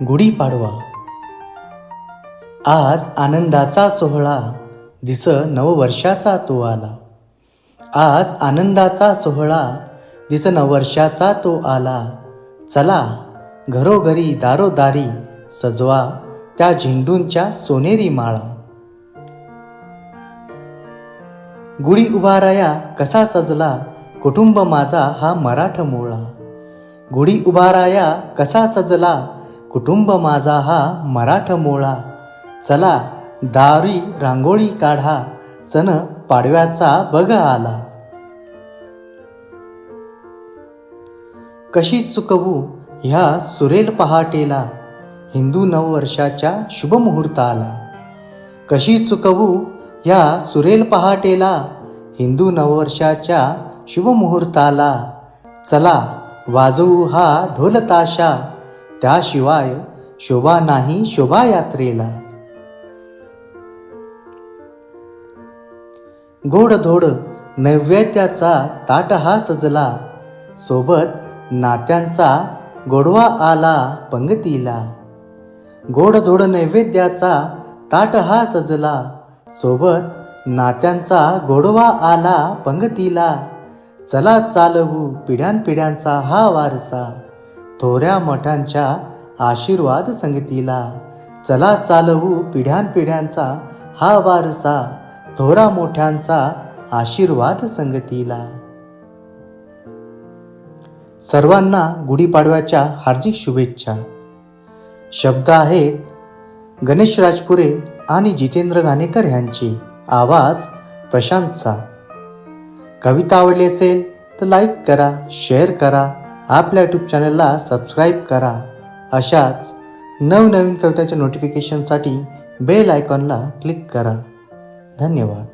गुढीपाडवा आज आनंदाचा सोहळा दिस नववर्षाचा तो आला आज आनंदाचा सोहळा दिस नववर्षाचा तो आला चला घरोघरी दारोदारी सजवा त्या झेंडूंच्या सोनेरी माळा. गुढी उभाराया कसा सजला कुटुंब माझा हा मराठ मोळा गुढी उभाराया कसा सजला कुटुंब माझा हा मराठ मोळा चला दारी रांगोळी काढा. सण पाडव्याचा बघ आला. कशी चुकवू ह्या सुरेल पहाटेला. हिंदू नववर्षाच्या शुभमुहूर्ताला कशी चुकवू ह्या सुरेल पहाटेला. हिंदू नववर्षाच्या शुभमुहूर्ताला चला वाजवू हा ढोलताशा. त्याशिवाय शोभा नाही शोभायात्रेला. गोडधोड नैवेद्याचा ताट हा सजला. सोबत नात्यांचा गोडवा आला पंगतीला. गोडधोड नैवेद्याचा ताट हा सजला. सोबत नात्यांचा गोडवा आला पंगतीला. चला चालवू पिढ्यानपिढ्यांचा हा वारसा. थोऱ्या मठांच्या आशीर्वाद संगतीला. चला चालवू पिढ्यानपिढ्यांचा हा वारसा थोरा मोठ्यांचा आशीर्वाद संगतीला. सर्वांना गुढीपाडव्याच्या हार्दिक शुभेच्छा. शब्द आहेत गणेश राजपुरे आणि जितेंद्र घाणेकर यांचे. आवाज प्रशांतचा. कविता आवडली असेल तर लाईक करा शेअर करा. आपल्या यूट्यूब चॅनलला सबस्क्राईब करा. अशाच नवनवीन कविताच्या नोटिफिकेशनसाठी बेल आयकॉनला क्लिक करा. धन्यवाद.